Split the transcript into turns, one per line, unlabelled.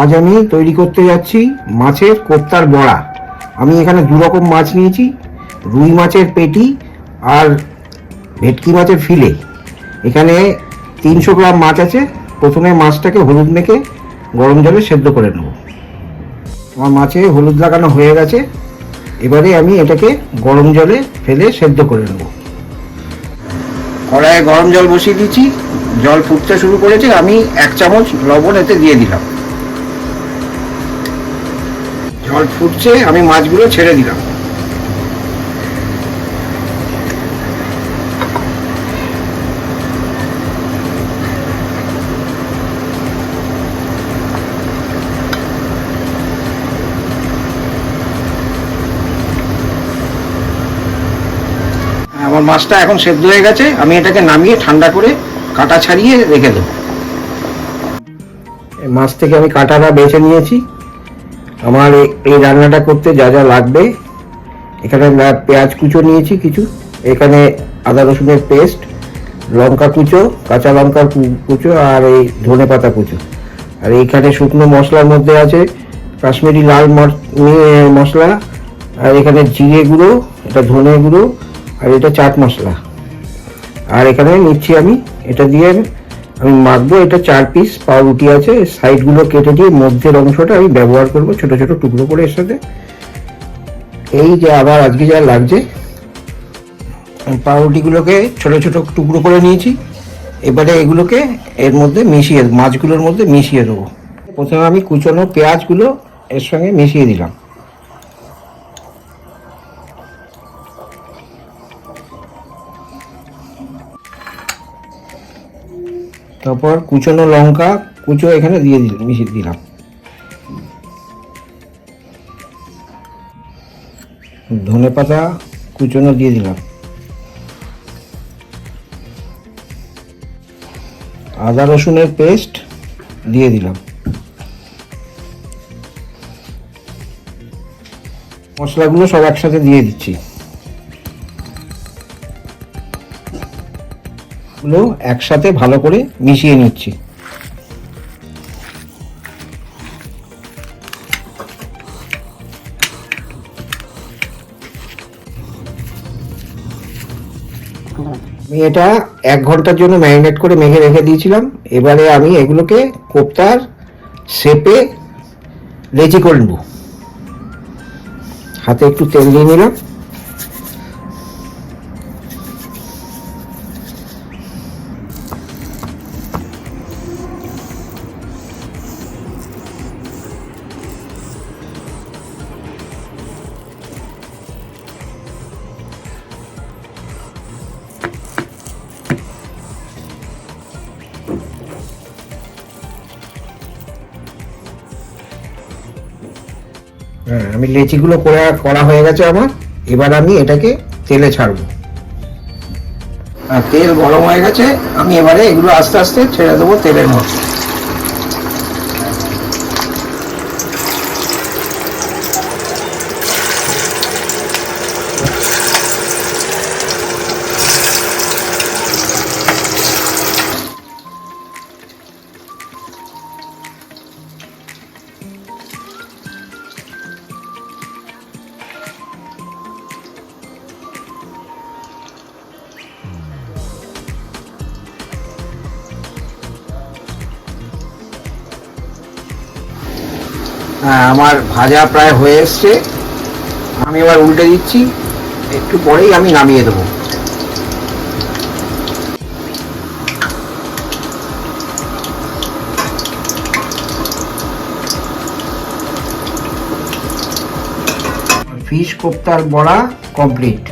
আজ আমি তৈরি করতে যাচ্ছি মাছের কোপ্তার বড়া। আমি এখানে দু রকম মাছ নিয়েছি, রুই মাছের পেটি আর ভেটকি মাছের ফিলে। এখানে তিনশো গ্রাম মাছ আছে, প্রথমে মাছটাকে হলুদ মেখে গরম জলে সেদ্ধ করে নেব। আমার মাছে হলুদ লাগানো হয়ে গেছে, এবারে আমি এটাকে গরম জলে ফেলে সেদ্ধ করে নেব। কড়াইয়ে গরম জল বসিয়ে দিয়েছি জল ফুটতে শুরু করেছে, আমি এক চামচ লবণ এতে দিয়ে দিলাম। জল ফুটছে, আমি মাছগুলো ছেড়ে দিলাম। আমার মাছটা এখন সেদ্ধ হয়ে গেছে, আমি এটাকে নামিয়ে ঠান্ডা করে কাটা ছাড়িয়ে রেখে দেবো। মাছ থেকে আমি কাঁটাটা বেছে নিয়েছি। আমার এই রান্নাটা করতে যা যা লাগবে। এখানে পেঁয়াজ কুচো নিয়েছি কিছু। এখানে আদা রসুনের পেস্ট, লঙ্কা কুচো, কাঁচা লঙ্কার কুচো আর এই ধনে পাতা কুচো। আর এইখানে শুকনো মশলার মধ্যে আছে কাশ্মীরি লাল মশলা। আর এখানে জিরে গুঁড়ো, এটা ধনে গুঁড়ো, আর এটা চাট মশলা। আর এখানে নিচ্ছি আমি, এটা দিয়ে আমি মাখবো, এটা চার পিস পাউরুটি আছে সাইডগুলো কেটে দিয়ে মধ্যের অংশটা আমি ব্যবহার করব, ছোট ছোট টুকরো করে এর সাথে। এই যে আবার আজকে যা লাগছে পাউরুটিগুলোকে ছোট ছোট টুকরো করে নিয়েছি। এবারে এগুলোকে এর মধ্যে মিশিয়ে, মাছগুলোর মধ্যে মিশিয়ে দেবো। প্রথমে আমি কুচনো পেঁয়াজগুলো এর সঙ্গে মিশিয়ে দিলাম। তারপর কুচনো লঙ্কা কুচো এখানে দিয়ে দিলাম মিশিয়ে দিলাম। ধনে পাতা কুচনো দিয়ে দিলাম। আদা রসুনের পেস্ট দিয়ে দিলাম। মশলাগুলো সব একসাথে দিয়ে দিচ্ছি। গুলো একসাথে ভালো করে মিশিয়ে নিচ্ছি। আমি এটা এক ঘণ্টার জন্য ম্যারিনেট করে মেখে রেখে দিয়েছিলাম। এবারে আমি এগুলোকে কোপ্তার শেপে লেচি করে নেব। হাতে একটু তেল দিয়ে নিলাম। হ্যাঁ আমি লেচিগুলো করা করা হয়ে গেছে আমার। এবার আমি এটাকে তেলে ছাড়বো। আর তেল গরম হয়ে গেছে, আমি এবারে এগুলো আস্তে আস্তে ছেড়ে দেবো তেলের মধ্যে। আমার ভাজা প্রায় হয়ে এসছে। আমি এবার উল্টে দিচ্ছি। একটু পরেই আমি নামিয়ে দেবো। ফিশ কোপ্তার বড়া কমপ্লিট